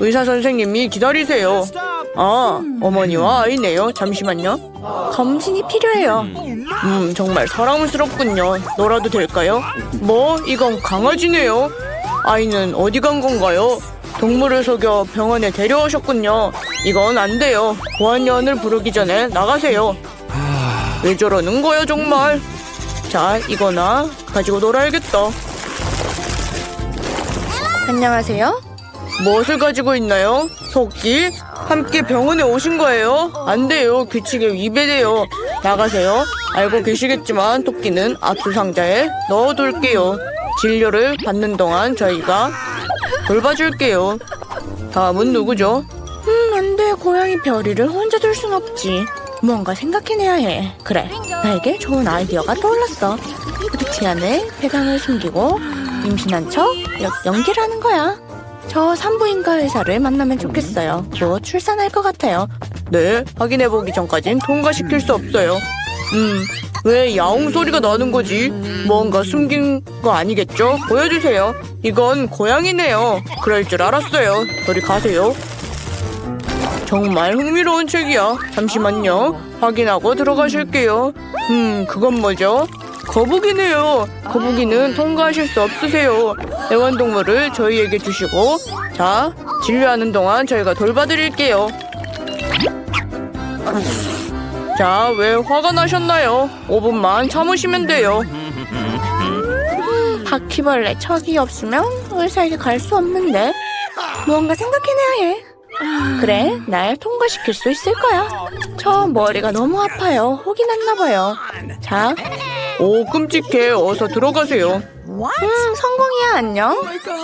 의사 선생님이 기다리세요. 아, 어머니와 아이네요. 잠시만요. 검진이 필요해요. 음, 정말 사랑스럽군요. 놀아도 될까요? 뭐, 이건 강아지네요. 아이는 어디 간 건가요? 동물을 속여 병원에 데려오셨군요. 이건 안 돼요. 보안요원을 부르기 전에 나가세요. 왜 저러는 거야, 정말? 자, 이거나 가지고 놀아야겠다. 안녕하세요. 무엇을 가지고 있나요? 토끼? 함께 병원에 오신 거예요? 안 돼요. 규칙에 위배돼요. 나가세요. 알고 계시겠지만 토끼는 압수 상자에 넣어둘게요. 진료를 받는 동안 저희가 돌봐줄게요. 다음은 누구죠? 음, 안 돼. 고양이 별이를 혼자 둘 순 없지. 뭔가 생각해내야 해. 그래. 나에게 좋은 아이디어가 떠올랐어. 후드티 안에 폐강을 숨기고 임신한 척 여- 연기를 하는 거야. 저 산부인과 의사를 만나면 좋겠어요. 곧 출산할 것 같아요. 네, 확인해보기 전까진 통과시킬 수 없어요. 음, 왜 야옹 소리가 나는 거지? 뭔가 숨긴 거 아니겠죠? 보여주세요. 이건 고양이네요. 그럴 줄 알았어요. 저리 가세요. 정말 흥미로운 책이야. 잠시만요. 확인하고 들어가실게요. 음, 그건 뭐죠? 거북이네요. 거북이는 통과하실 수 없으세요. 애완동물을 저희에게 주시고, 자, 진료하는 동안 저희가 돌봐드릴게요. 자, 왜 화가 나셨나요? 5분만 참으시면 돼요. 바퀴벌레 척이 없으면 의사에게 갈 수 없는데 무언가 생각해내야 해. 그래, 날 통과시킬 수 있을 거야. 저 머리가 너무 아파요. 혹이 났나 봐요. 자, 오 끔찍해. 어서 들어가세요. 음, 성공이야. 안녕.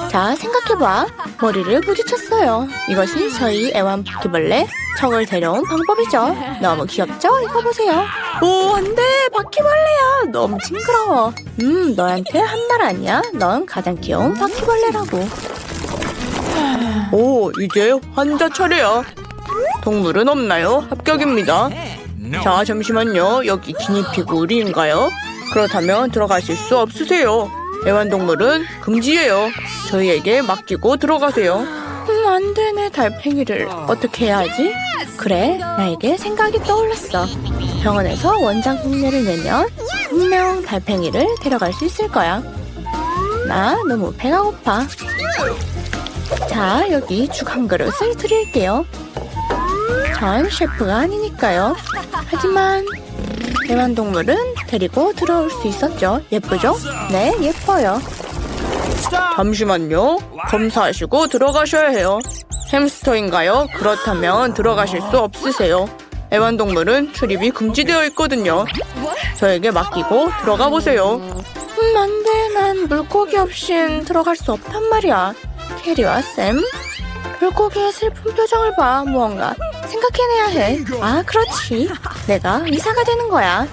자, 생각해봐. 머리를 부딪혔어요. 이것이 저희 애완 바퀴벌레 척을 데려온 방법이죠. 너무 귀엽죠? 이거 보세요. 오, 안 돼. 바퀴벌레야. 너무 징그러워. 음, 너한테 한 말 아니야. 넌 가장 귀여운 바퀴벌레라고. 오, 이제 환자 차례야. 동물은 없나요? 합격입니다. 자, 잠시만요. 여기 기니피그 우리인가요? 그렇다면 들어가실 수 없으세요. 애완동물은 금지예요. 저희에게 맡기고 들어가세요. 음, 안 되네, 달팽이를. 어떻게 해야 하지? 그래, 나에게 생각이 떠올랐어. 병원에서 원장 흉내를 내면 분명 달팽이를 데려갈 수 있을 거야. 나 너무 배가 고파. 자, 여기 죽 한 그릇을 드릴게요. 전 셰프가 아니니까요. 하지만 애완동물은 데리고 들어올 수 있었죠. 예쁘죠? 네, 예뻐요. 잠시만요. 검사하시고 들어가셔야 해요. 햄스터인가요? 그렇다면 들어가실 수 없으세요. 애완동물은 출입이 금지되어 있거든요. 저에게 맡기고 들어가 보세요. 음, 안 돼. 난 물고기 없인 들어갈 수 없단 말이야. 캐리와 샘. 물고기의 슬픈 표정을 봐. 무언가 생각해내야 해. 아, 그렇지. 내가 의사가 되는 거야.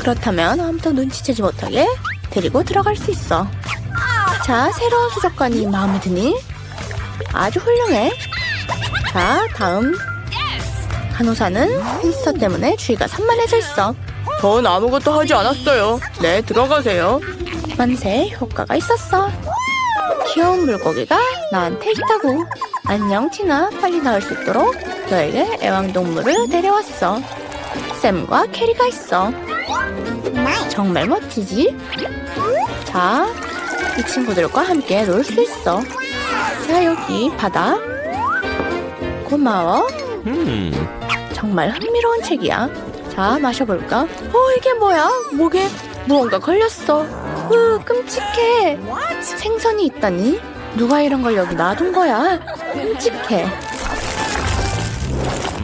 그렇다면 아무도 눈치채지 못하게 데리고 들어갈 수 있어. 자, 새로운 수족관이 마음에 드니? 아주 훌륭해. 자, 다음. 간호사는 햄스터 때문에 주의가 산만해져 있어. 전 아무것도 하지 않았어요. 네, 들어가세요. 만세, 효과가 있었어. 귀여운 물고기가 나한테 있다고. 안녕, 티나. 빨리 나올 수 있도록 너에게 애완동물을 데려왔어. 샘과 캐리가 있어. 정말 멋지지? 자, 이 친구들과 함께 놀 수 있어. 자, 여기 바다. 고마워. 정말 흥미로운 책이야. 자, 마셔볼까? 어, 이게 뭐야? 목에 무언가 걸렸어. 으, 끔찍해. 생선이 있다니? 누가 이런 걸 여기 놔둔 거야? 끔찍해.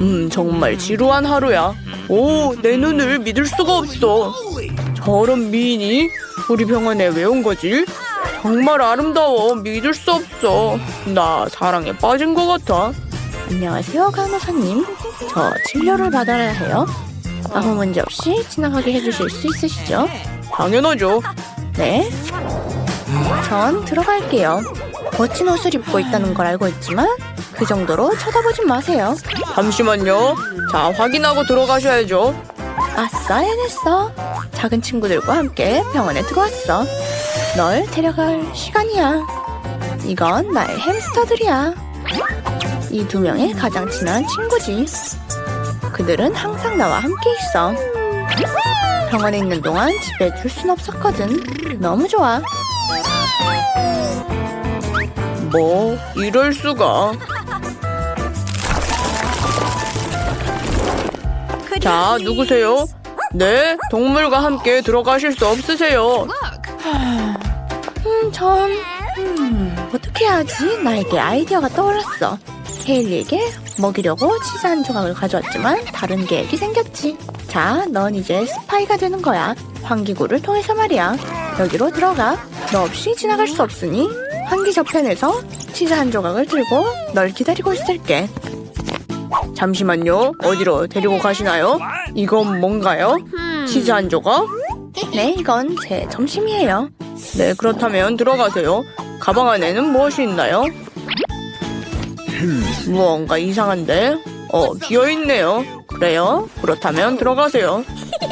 음, 정말 지루한 하루야. 오, 내 눈을 믿을 수가 없어. 저런 미인이 우리 병원에 왜 온 거지? 정말 아름다워. 믿을 수 없어. 나 사랑에 빠진 것 같아. 안녕하세요, 간호사님. 저 진료를 받아야 해요. 아무 문제 없이 지나가게 해주실 수 있으시죠? 당연하죠. 네. 전 들어갈게요. 멋진 옷을 입고 있다는 걸 알고 있지만 그 정도로 쳐다보지 마세요. 잠시만요. 자, 확인하고 들어가셔야죠. 아싸, 해냈어. 작은 친구들과 함께 병원에 들어왔어. 널 데려갈 시간이야. 이건 나의 햄스터들이야. 이 두 명의 가장 친한 친구지. 그들은 항상 나와 함께 있어. 병원에 있는 동안 집에 둘순 없었거든. 너무 좋아. 뭐 이럴 수가. 자, 누구세요? 네, 동물과 함께 들어가실 수 없으세요. 음, 전... 음, 어떻게 하지? 나에게 아이디어가 떠올랐어. 헤일리에게 먹이려고 치즈 한 조각을 가져왔지만 다른 계획이 생겼지. 자, 넌 이제 스파이가 되는 거야. 환기구를 통해서 말이야. 여기로 들어가. 너 없이 지나갈 수 없으니 환기 저편에서 치즈 한 조각을 들고 널 기다리고 있을게. 잠시만요. 어디로 데리고 가시나요? 이건 뭔가요? 치즈 한 조각? 네, 이건 제 점심이에요. 네, 그렇다면 들어가세요. 가방 안에는 무엇이 있나요? 무언가 이상한데? 어, 비어있네요. 그래요? 그렇다면 들어가세요.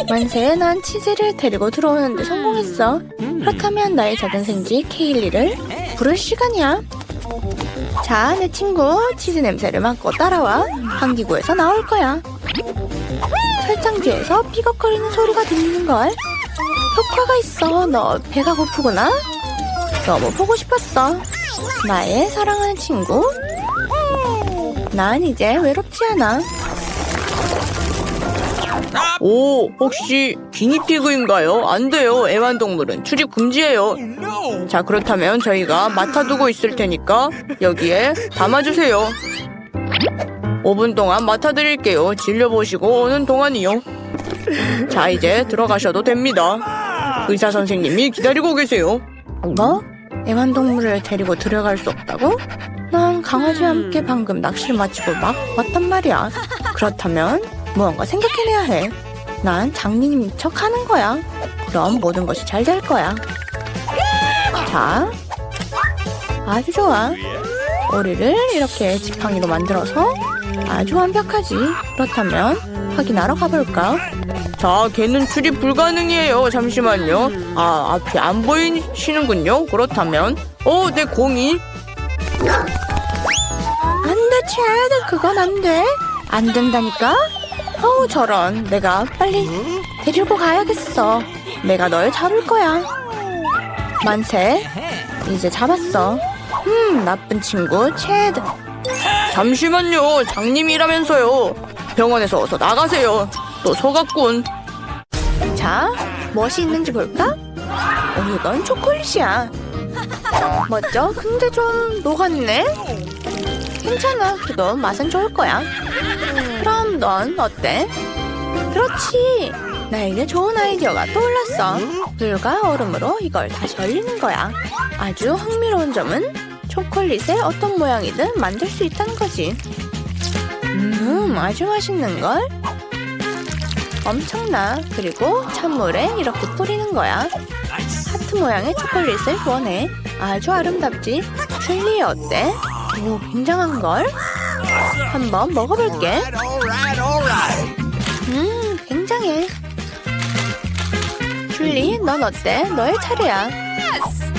만세, 난 치즈를 데리고 들어오는데 성공했어. 그렇다면 나의 작은 생쥐 케일리를 부를 시간이야. 자, 내 친구 치즈 냄새를 맡고 따라와. 환기구에서 나올 거야. 철장 뒤에서 삐걱거리는 소리가 들리는 걸. 효과가 있어. 너 배가 고프구나. 너무 보고 싶었어. 나의 사랑하는 친구. 난 이제 외롭지 않아. 오, 혹시 기니피그인가요? 안 돼요. 애완동물은 출입 금지예요. 자, 그렇다면 저희가 맡아두고 있을 테니까 여기에 담아주세요. 5분 동안 맡아드릴게요. 질려보시고 오는 동안이요. 자, 이제 들어가셔도 됩니다. 의사 선생님이 기다리고 계세요. 뭐? 애완동물을 데리고 들어갈 수 없다고? 난 강아지와 함께 방금 낚시를 마치고 막 왔단 말이야. 그렇다면 무언가 생각해내야 해. 난 장님인 척 하는 거야. 그럼 모든 것이 잘 될 거야. 자, 아주 좋아. 오리를 이렇게 지팡이로 만들어서 아주 완벽하지. 그렇다면 확인하러 가볼까? 자, 걔는 출입 불가능이에요. 잠시만요. 아, 앞이 안 보이시는군요. 그렇다면, 어, 내 공이. 안 돼, 채드. 그건 안 돼. 안 된다니까? 어우, 저런. 내가 빨리 데리고 가야겠어. 내가 널 잡을 거야. 만세. 이제 잡았어. 음, 나쁜 친구, 채드. 잠시만요. 장님이라면서요. 병원에서 어서 나가세요. 또 속았군. 자, 무엇이 있는지 볼까? 어, 이건 초콜릿이야. 멋져? 근데 좀 녹았네? 괜찮아. 그래도 맛은 좋을 거야. 넌 어때? 그렇지. 나에게 좋은 아이디어가 떠올랐어. 물과 얼음으로 이걸 다시 얼리는 거야. 아주 흥미로운 점은 초콜릿에 어떤 모양이든 만들 수 있다는 거지. 음, 아주 맛있는 걸. 엄청나. 그리고 찬물에 이렇게 뿌리는 거야. 하트 모양의 초콜릿을 원해. 아주 아름답지? 줄리 어때? 오, 굉장한 걸. 한번 먹어볼게. 음, 굉장해. 줄리, 넌 어때? 너의 차례야.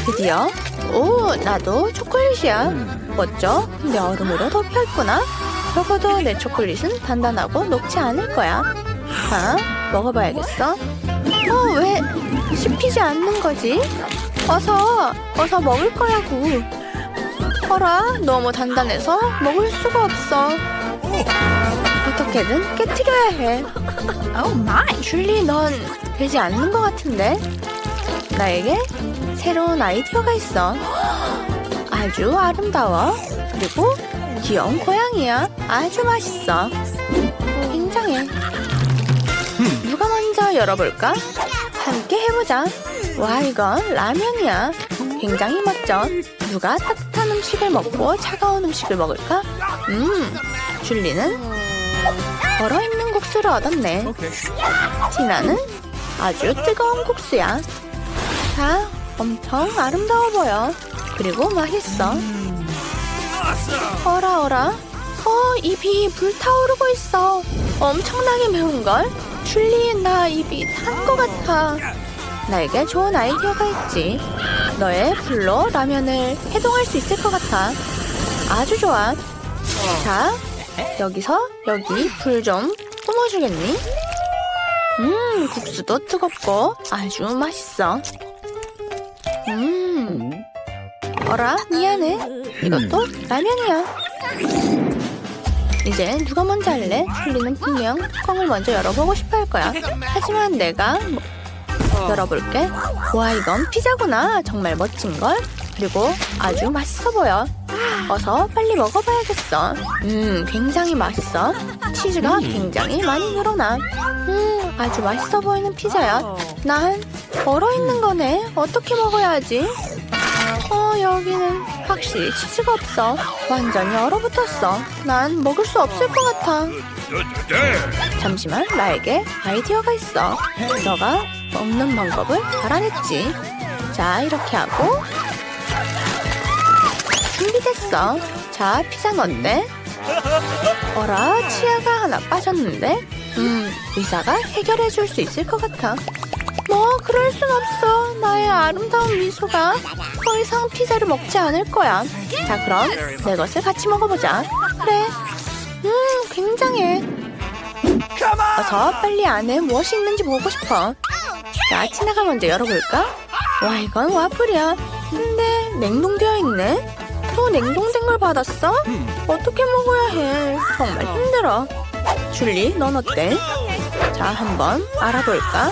드디어. 오, 나도 초콜릿이야. 멋져. 근데 얼음으로 덮여있구나. 적어도 내 초콜릿은 단단하고 녹지 않을 거야. 아, 먹어봐야겠어. 어, 왜 씹히지 않는 거지? 어서, 어서 먹을 거라고. 어라, 너무 단단해서 먹을 수가 없어. 어떻게든 깨트려야 해. Oh my. 줄리, 넌 되지 않는 것 같은데? 나에게 새로운 아이디어가 있어. 아주 아름다워. 그리고 귀여운 고양이야. 아주 맛있어. 굉장해. 누가 먼저 열어볼까? 함께 해보자. 와, 이건 라면이야. 굉장히 멋져. 누가 따뜻한 음식을 먹고 차가운 음식을 먹을까? 음, 줄리는 얼어있는 국수를 얻었네. 티나는 아주 뜨거운 국수야. 자, 엄청 아름다워 보여. 그리고 맛있어. 어라, 어라. 어, 입이 불타오르고 있어. 엄청나게 매운걸? 줄리, 나 입이 탄 것 같아. 나에게 좋은 아이디어가 있지. 너의 불로 라면을 해동할 수 있을 것 같아. 아주 좋아. 자, 여기서 여기 불 좀 뿜어주겠니? 음, 국수도 뜨겁고 아주 맛있어. 음, 어라, 미안해. 이것도 라면이야. 이제 누가 먼저 할래? 줄리는 분명 뚜껑을 먼저 열어보고 싶어 할 거야. 하지만 내가 뭐- 열어볼게. 와, 이건 피자구나. 정말 멋진걸? 그리고 아주 맛있어 보여. 어서 빨리 먹어봐야겠어. 음, 굉장히 맛있어. 치즈가 굉장히 많이 늘어나. 음, 아주 맛있어 보이는 피자야. 난 얼어있는 거네. 어떻게 먹어야 하지? 어, 여기는 확실히 치즈가 없어. 완전히 얼어붙었어. 난 먹을 수 없을 것 같아. 잠시만, 나에게 아이디어가 있어. 너가 먹는 방법을 알아냈지. 자, 이렇게 하고. 준비됐어. 자, 피자는 어때? 어라, 치아가 하나 빠졌는데? 음, 의사가 해결해 줄 수 있을 것 같아. 뭐, 그럴 순 없어. 나의 아름다운 미소가 더 이상 피자를 먹지 않을 거야. 자, 그럼 내 것을 같이 먹어보자. 그래. 음, 굉장해. 어서 빨리 안에 무엇이 있는지 보고 싶어. 자, 치나가 먼저 열어볼까? 와, 이건 와플이야. 근데 냉동되어 있네? 또 냉동된 걸 받았어? 어떻게 먹어야 해? 정말 힘들어. 줄리, 넌 어때? 자, 한번 알아볼까?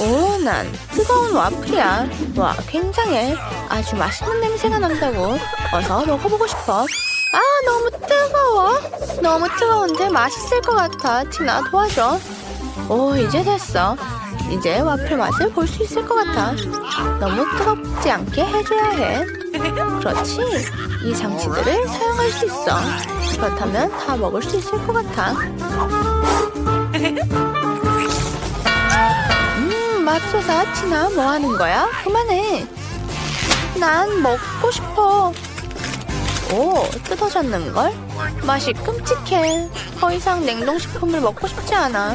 오, 난 뜨거운 와플이야. 와, 굉장해. 아주 맛있는 냄새가 난다고. 어서 먹어보고 싶어. 아, 너무 뜨거워. 너무 뜨거운데 맛있을 것 같아. 티나, 도와줘. 오, 이제 됐어. 이제 와플 맛을 볼 수 있을 것 같아. 너무 뜨겁지 않게 해줘야 해. 그렇지. 이 장치들을 사용할 수 있어. 그렇다면 다 먹을 수 있을 것 같아. 음, 맙소사, 티나, 뭐 하는 거야? 그만해. 난 먹고 싶어. 오, 뜯어졌는걸? 맛이 끔찍해. 더 이상 냉동식품을 먹고 싶지 않아.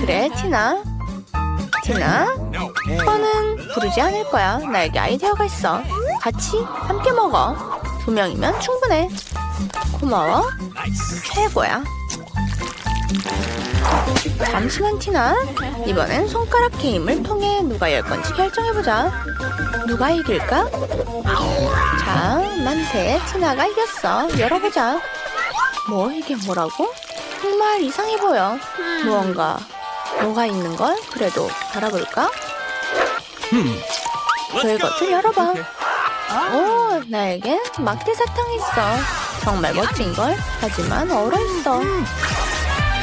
그래, 티나. 티나, 너는 부르지 않을 거야. 나에게 아이디어가 있어. 같이 함께 먹어. 두 명이면 충분해. 고마워. 최고야. 잠시만 티나. 이번엔 손가락 게임을 통해 누가 열 건지 결정해보자. 누가 이길까? 자, 만세 티나가 이겼어. 열어보자. 뭐 이게 뭐라고? 정말 이상해 보여. 무언가 뭐가 있는 걸? 그래도 알아볼까? 그것을 열어봐. 오, 나에게 막대 사탕이 있어. 정말 멋진 걸. 하지만 얼어 있어.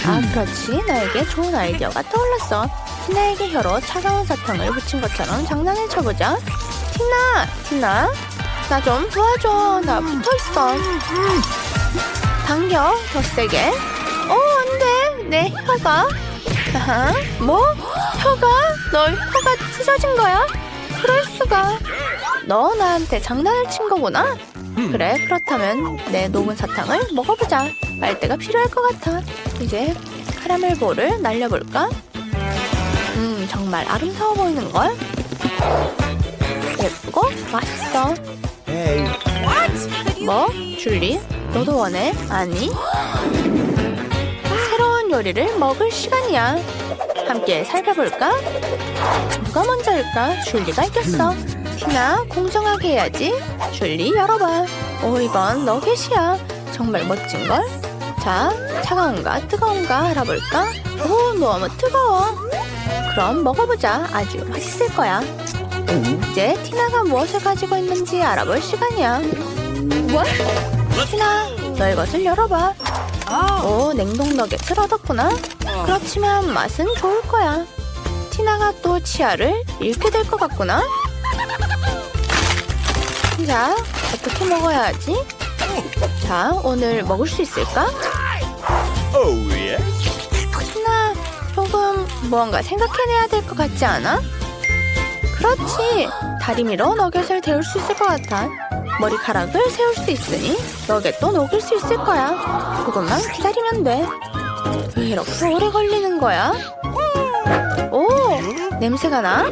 아, 그렇지. 나에게 좋은 아이디어가 떠올랐어. 티나에게 혀로 차가운 사탕을 붙인 것처럼 장난을 쳐보자. 티나, 티나, 나 좀 도와줘. 나 붙어 있어. 당겨, 더 세게. 어, 안 돼. 내 혀가. 아하, 뭐? 혀가? 너 혀가 찢어진 거야? 그럴 수가. 너 나한테 장난을 친 거구나? 그래, 그렇다면 내 녹은 사탕을 먹어보자. 빨대가 필요할 것 같아. 이제 카라멜 볼을 날려볼까? 음, 정말 아름다워 보이는걸? 예쁘고 맛있어. 뭐? 줄리? 너도 원해? 아니? 새로운 요리를 먹을 시간이야. 함께 살펴볼까? 누가 먼저일까? 줄리가 이겼어. 티나, 공정하게 해야지. 줄리, 열어봐. 오, 이건 너겟이야. 정말 멋진걸? 자, 차가운가 뜨거운가 알아볼까? 오, 너무 뜨거워. 그럼 먹어보자. 아주 맛있을 거야. 이제 티나가 무엇을 가지고 있는지 알아볼 시간이야. 티나, 너의 것을 열어봐. 오, 냉동 너겟을 얻었구나. 그렇지만 맛은 좋을 거야. 티나가 또 치아를 잃게 될 것 같구나. 자, 어떻게 먹어야 하지? 자, 오늘 먹을 수 있을까? Oh. 티나, 조금 무언가 생각해내야 될 것 같지 않아? 그렇지. 다리미로 너겟을 데울 수 있을 것 같아. 머리카락을 세울 수 있으니 너겟도 녹일 수 있을 거야. 조금만 기다리면 돼. 왜 이렇게 오래 걸리는 거야? 오, 냄새가 나?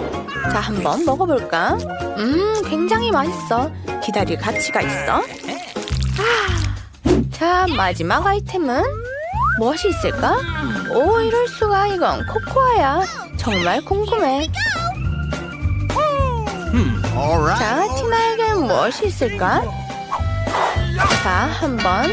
자, 한번 먹어볼까? 음, 굉장히 맛있어. 기다릴 가치가 있어. 아, 자, 마지막 아이템은 무엇이 있을까? 오, 이럴 수가. 이건 코코아야. 정말 궁금해. Right. 자, 티나에겐 무엇이 있을까? 자, 한번.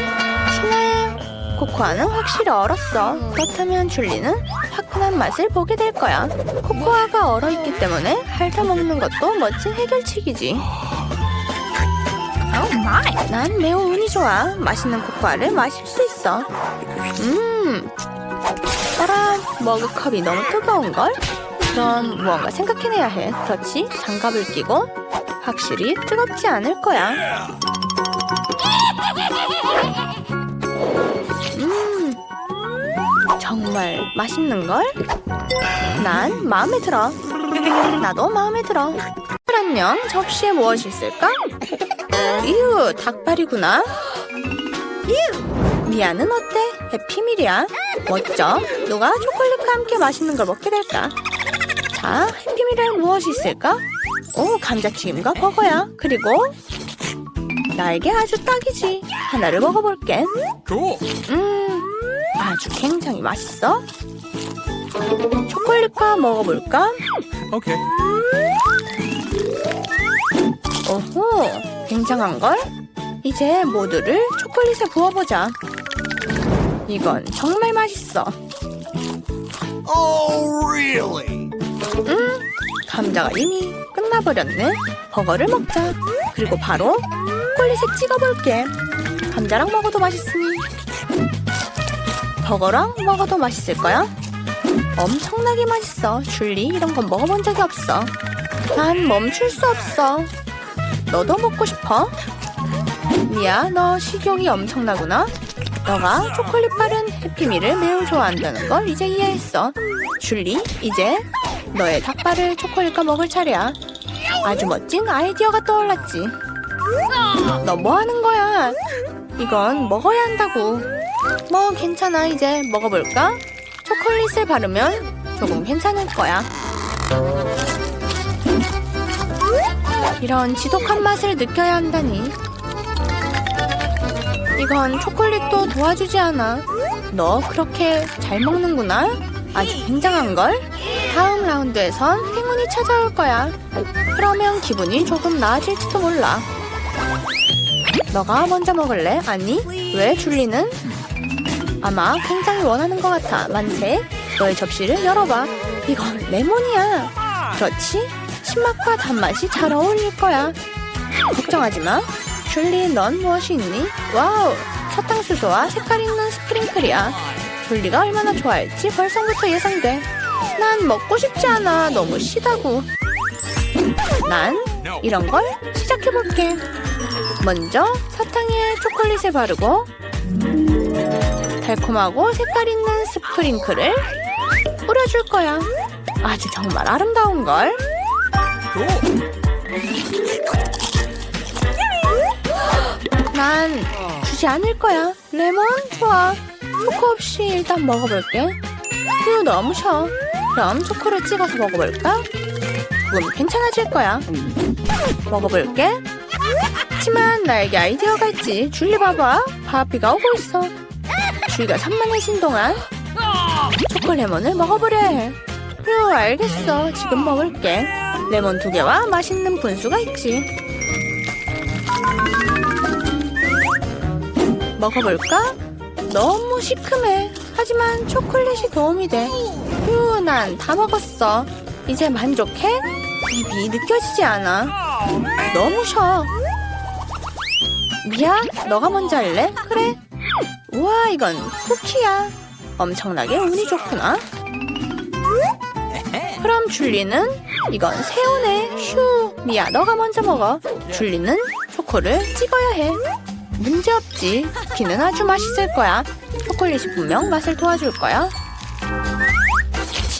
티나의 코코아는 확실히 얼었어. 그렇다면 줄리는 화끈한 맛을 보게 될 거야. 코코아가 얼어있기 때문에 핥아먹는 것도 멋진 해결책이지. 난 매우 운이 좋아. 맛있는 코코아를 마실 수 있어. 음. 어라, 머그컵이 너무 뜨거운걸? 그럼 무언가 생각해내야 해. 그렇지? 장갑을 끼고 확실히 뜨겁지 않을 거야. 음, 정말 맛있는 걸? 난 마음에 들어. 나도 마음에 들어. 안녕, 접시에 무엇이 있을까? 이유, 닭발이구나. 이유, 미아는 어때? 해피밀이야. 멋져. 누가 초콜릿과 함께 맛있는 걸 먹게 될까? 자, 해피밀에 무엇이 있을까? 오, 감자튀김과 버거야. 그리고 나에게 아주 딱이지. 하나를 먹어볼게. 음, 아주 굉장히 맛있어. 초콜릿과 먹어볼까? Okay. 오호, 굉장한걸? 이제 모두를 초콜릿에 부어보자. 이건 정말 맛있어. Oh, really? 감자가 이미 끝나버렸네. 버거를 먹자. 그리고 바로 초콜릿에 찍어볼게. 감자랑 먹어도 맛있으니. 버거랑 먹어도 맛있을 거야. 엄청나게 맛있어. 줄리 이런 건 먹어본 적이 없어. 난 멈출 수 없어. 너도 먹고 싶어? 미야, 너 식욕이 엄청나구나. 너가 초콜릿 바른 해피밀을 매우 좋아한다는 걸 이제 이해했어. 줄리, 이제 너의 닭발을 초콜릿과 먹을 차례야. 아주 멋진 아이디어가 떠올랐지. 너 뭐 하는 거야? 이건 먹어야 한다고. 뭐 괜찮아 이제 먹어볼까? 초콜릿을 바르면 조금 괜찮을 거야. 이런 지독한 맛을 느껴야 한다니. 이건 초콜릿도 도와주지 않아. 너 그렇게 잘 먹는구나. 아주 굉장한걸? 다음 라운드에선 행운이 찾아올 거야. 그러면 기분이 조금 나아질지도 몰라. 너가 먼저 먹을래? 아니, 왜 줄리는? 아마 굉장히 원하는 것 같아. 만세, 너의 접시를 열어봐. 이건 레몬이야. 그렇지? 신맛과 단맛이 잘 어울릴 거야. 걱정하지 마. 줄리, 넌 무엇이 있니? 와우, 사탕수수와 색깔 있는 스프링클이야. 줄리가 얼마나 좋아할지 벌써부터 예상돼. 난 먹고 싶지 않아. 너무 시다고. 난 이런 걸 시작해볼게. 먼저 사탕에 초콜릿을 바르고 달콤하고 색깔 있는 스프링클을 뿌려줄 거야. 아주 정말 아름다운 걸. 난 주지 않을 거야. 레몬 좋아. 초코 없이 일단 먹어볼게. 휴 너무 셔. 그럼 초코를 찍어서 먹어볼까? 그럼 괜찮아질 거야. 먹어볼게. 하지만 나에게 아이디어가 있지. 줄리 봐봐. 바비가 오고 있어. 줄리가 산만해진 동안 초코 레몬을 먹어보려 해. 휴 알겠어. 지금 먹을게. 레몬 두 개와 맛있는 분수가 있지. 먹어볼까? 너무 시큼해. 하지만 초콜릿이 도움이 돼. 휴, 난 다 먹었어. 이제 만족해? 입이 느껴지지 않아. 너무 셔. 미야, 너가 먼저 할래? 그래. 우와, 이건 쿠키야. 엄청나게 운이 좋구나. 그럼 줄리는 이건 새우네. 휴, 미야, 너가 먼저 먹어. 줄리는 초코를 찍어야 해. 문제없지. 쿠키는 아주 맛있을 거야. 초콜릿이 분명 맛을 도와줄 거야.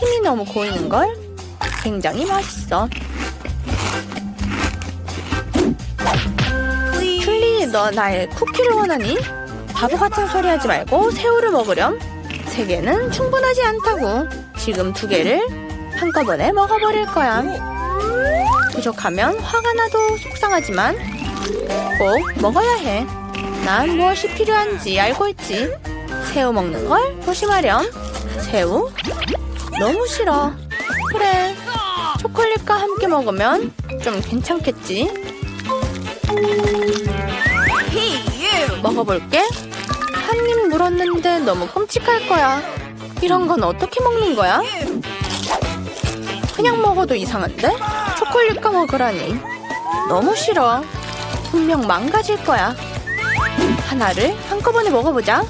침이 너무 고이는걸? 굉장히 맛있어. 줄리, 너 나의 쿠키를 원하니? 바보 같은 소리 하지 말고 새우를 먹으렴. 세 개는 충분하지 않다고. 지금 두 개를 한꺼번에 먹어버릴 거야. 부족하면 화가 나도 속상하지만 꼭 먹어야 해. 난 무엇이 필요한지 알고 있지. 새우 먹는 걸 조심하렴. 새우? 너무 싫어. 그래. 초콜릿과 함께 먹으면 좀 괜찮겠지. 먹어볼게. 한 입 물었는데 너무 끔찍할 거야. 이런 건 어떻게 먹는 거야? 그냥 먹어도 이상한데? 초콜릿과 먹으라니. 너무 싫어. 분명 망가질 거야. 하나를 한꺼번에 먹어보자.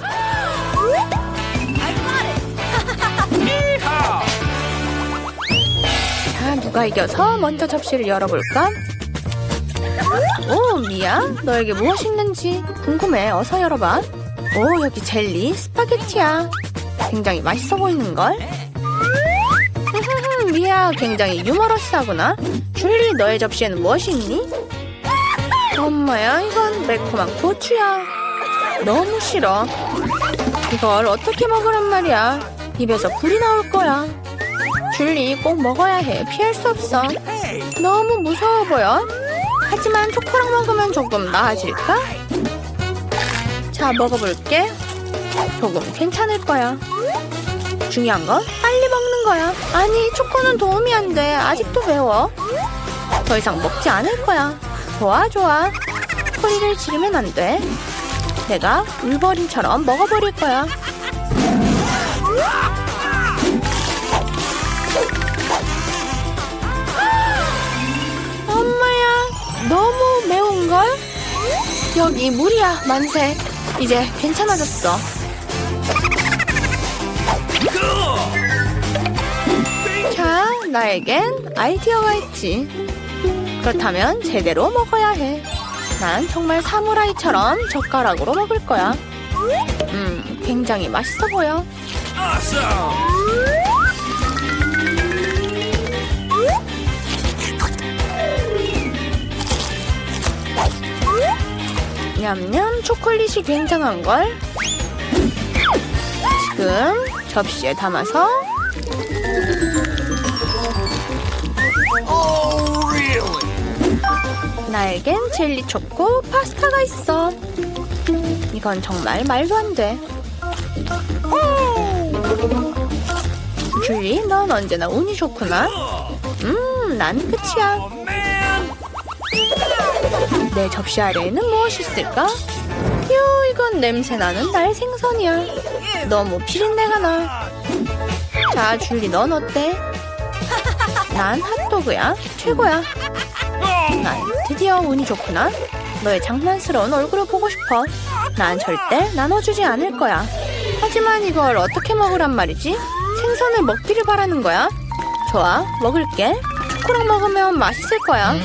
누가 이겨서 먼저 접시를 열어볼까? 오, 미야. 너에게 무엇이 있는지 궁금해. 어서 열어봐. 오, 여기 젤리, 스파게티야. 굉장히 맛있어 보이는걸? 미야, 굉장히 유머러스하구나. 줄리, 너의 접시에는 무엇이 있니? 엄마야, 이건 매콤한 고추야. 너무 싫어. 이걸 어떻게 먹으란 말이야. 입에서 불이 나올 거야. 줄리, 꼭 먹어야 해. 피할 수 없어. 너무 무서워 보여. 하지만 초코랑 먹으면 조금 나아질까? 자, 먹어볼게. 조금 괜찮을 거야. 중요한 건 빨리 먹는 거야. 아니, 초코는 도움이 안 돼. 아직도 매워. 더 이상 먹지 않을 거야. 좋아, 좋아. 소리를 지르면 안 돼. 내가 울버린처럼 먹어버릴 거야. 여기 물이야, 만세. 이제 괜찮아졌어. 자, 나에겐 아이디어가 있지. 그렇다면 제대로 먹어야 해. 난 정말 사무라이처럼 젓가락으로 먹을 거야. 음, 굉장히 맛있어 보여. 냠냠 초콜릿이 굉장한 걸. 지금 접시에 담아서? 나에겐 젤리 초코 파스타가 있어. 이건 정말 말도 안 돼. 줄리, 넌 언제나 운이 좋구나. 음, 난 끝이야. 내 접시 아래에는 무엇이 있을까? 휴, 이건 냄새 나는 날 생선이야. 너무 비린내가 나. 자, 줄리, 넌 어때? 난 핫도그야. 최고야. 난 드디어 운이 좋구나. 너의 장난스러운 얼굴을 보고 싶어. 난 절대 나눠주지 않을 거야. 하지만 이걸 어떻게 먹으란 말이지? 생선을 먹기를 바라는 거야. 좋아, 먹을게. 초코랑 먹으면 맛있을 거야.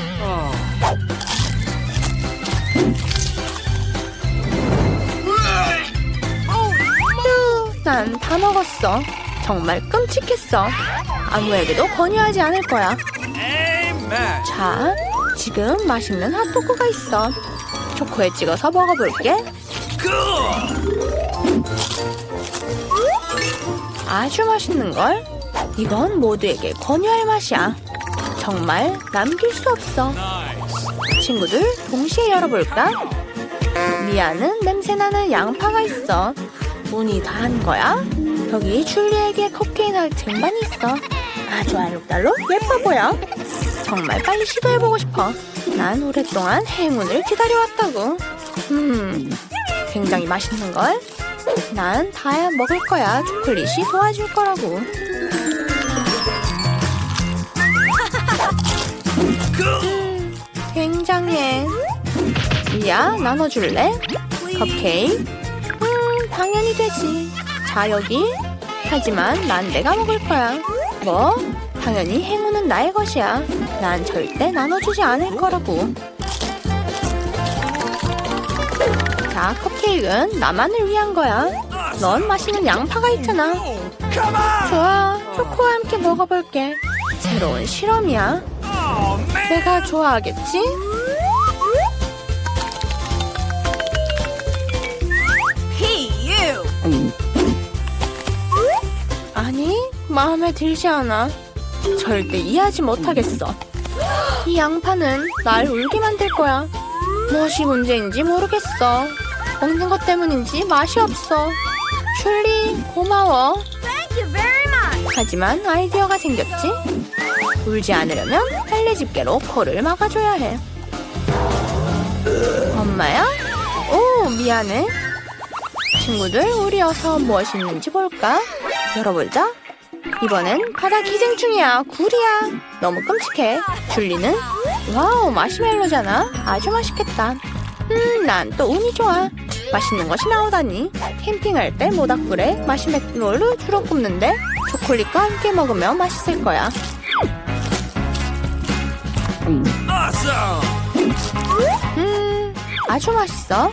난 다 먹었어. 정말 끔찍했어. 아무에게도 권유하지 않을 거야. 자, 지금 맛있는 핫도그가 있어. 초코에 찍어서 먹어볼게. 아주 맛있는걸? 이건 모두에게 권유할 맛이야. 정말 남길 수 없어. 친구들, 동시에 열어볼까? 미아는 냄새나는 양파가 있어. 운이 다 한 거야? 여기 줄리에게 코케인할 쟁반이 있어. 아주 알록달록 예뻐 보여. 정말 빨리 시도해보고 싶어. 난 오랫동안 행운을 기다려왔다고. 음, 굉장히 맛있는 걸? 난다 먹을 거야. 초콜릿이 도와줄 거라고. 음, 굉장해. 미야, 나눠줄래? 컵케이크? 음, 당연히 되지. 자, 여기. 하지만 난 내가 먹을 거야. 뭐? 당연히 행운은 나의 것이야. 난 절대 나눠주지 않을 거라고. 자, 컵케이크는 나만을 위한 거야. 넌 맛있는 양파가 있잖아. 좋아, 초코와 함께 먹어볼게. 새로운 실험이야. 내가 좋아하겠지? 마음에 들지 않아. 절대 이해하지 못하겠어. 이 양파는 날 울게 만들 거야. 무엇이 문제인지 모르겠어. 먹는 것 때문인지 맛이 없어. 슐리, 고마워. 하지만 아이디어가 생겼지. 울지 않으려면 빨래 집게로 코를 막아줘야 해. 엄마야? 오, 미안해. 친구들, 우리 어서 무엇이 있는지 볼까? 열어보자. 이번엔 바다 기생충이야. 굴이야. 너무 끔찍해. 줄리는? 와우, 마시멜로잖아. 아주 맛있겠다. 음, 난 또 운이 좋아. 맛있는 것이 나오다니. 캠핑할 때 모닥불에 마시멜로를 주로 굽는데 초콜릿과 함께 먹으면 맛있을 거야. 음, 아주 맛있어.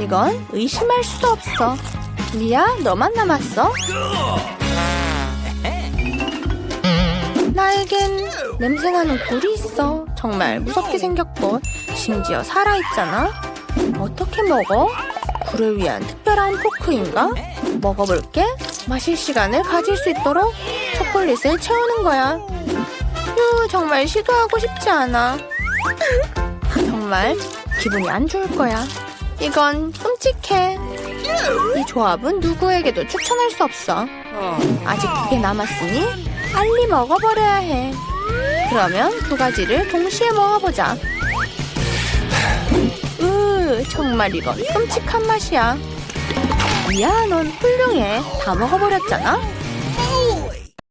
이건 의심할 수도 없어. 미야, 너만 남았어? 나에겐 냄새나는 굴이 있어. 정말 무섭게 생겼고, 심지어 살아있잖아. 어떻게 먹어? 굴을 위한 특별한 포크인가? 먹어볼게. 마실 시간을 가질 수 있도록 초콜릿을 채우는 거야. 휴, 정말 시도하고 싶지 않아. 정말 기분이 안 좋을 거야. 이건 끔찍해. 이 조합은 누구에게도 추천할 수 없어. 아직 두 개 남았으니 빨리 먹어버려야 해. 그러면 두 가지를 동시에 먹어보자. 으, 정말 이건 끔찍한 맛이야. 이야, 넌 훌륭해. 다 먹어버렸잖아.